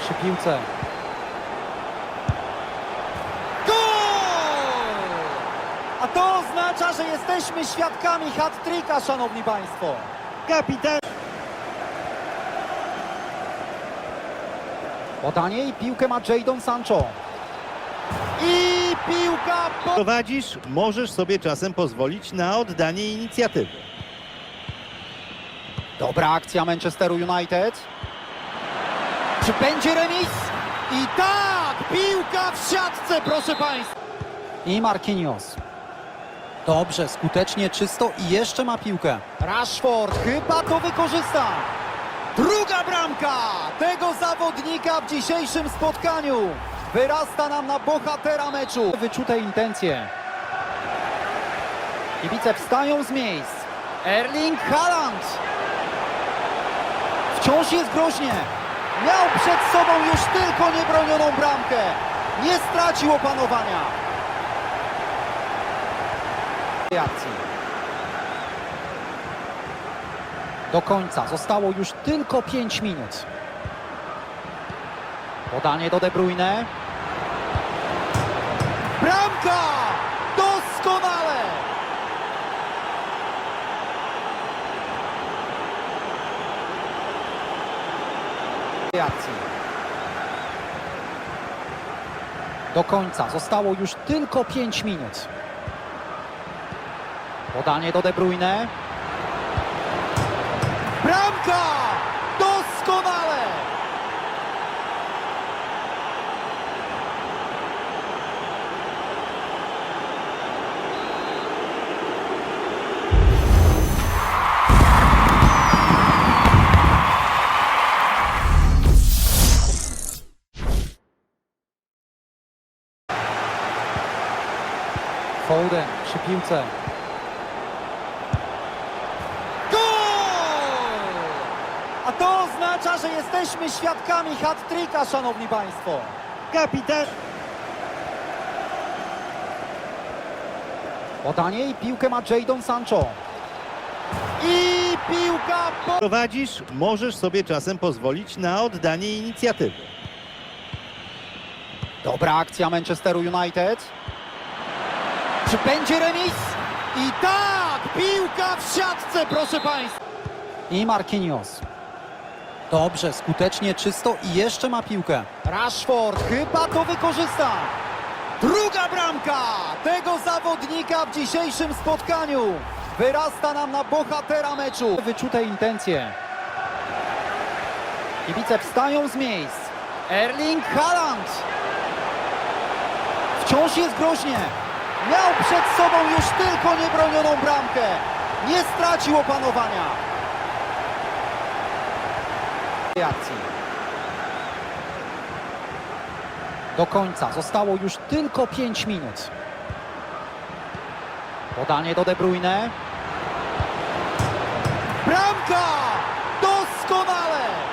przy piłce. Gol! A to oznacza, że jesteśmy świadkami hat-tricka, szanowni państwo. Kapitan Podanie i piłkę ma Jadon Sancho. I piłka po... prowadzisz, możesz sobie czasem pozwolić na oddanie inicjatywy. Dobra akcja Manchesteru United. Czy będzie remis? I tak! Piłka w siatce, proszę Państwa! I Marquinhos. Dobrze, skutecznie, czysto i jeszcze ma piłkę. Rashford chyba to wykorzysta. Druga bramka tego zawodnika w dzisiejszym spotkaniu. Wyrasta nam na bohatera meczu. Wyczute intencje. Kibice wstają z miejsc. Erling Haaland. Wciąż jest groźnie. Miał przed sobą już tylko niebronioną bramkę. Nie stracił opanowania. Do końca zostało już tylko 5 minut. Podanie do De Bruyne. Bramka! Doskonale! Akcji. Do końca zostało już tylko 5 minut. Podanie do De Bruyne. Bramka! Foden przy piłce. Gol! A to oznacza, że jesteśmy świadkami hat-tricka, szanowni państwo. Kapitan Podanie i piłkę ma Jadon Sancho. I piłka po... prowadzisz, możesz sobie czasem pozwolić na oddanie inicjatywy. Dobra akcja Manchesteru United. Czy będzie remis? I tak! Piłka w siatce, proszę Państwa! I Marquinhos. Dobrze, skutecznie, czysto i jeszcze ma piłkę. Rashford chyba to wykorzysta. Druga bramka tego zawodnika w dzisiejszym spotkaniu. Wyrasta nam na bohatera meczu. Wyczute intencje. Kibice wstają z miejsc. Erling Haaland. Wciąż jest groźnie. Miał przed sobą już tylko niebronioną bramkę. Nie stracił opanowania. Akcji. Do końca zostało już tylko 5 minut. Podanie do De Bruyne. Bramka! Doskonale!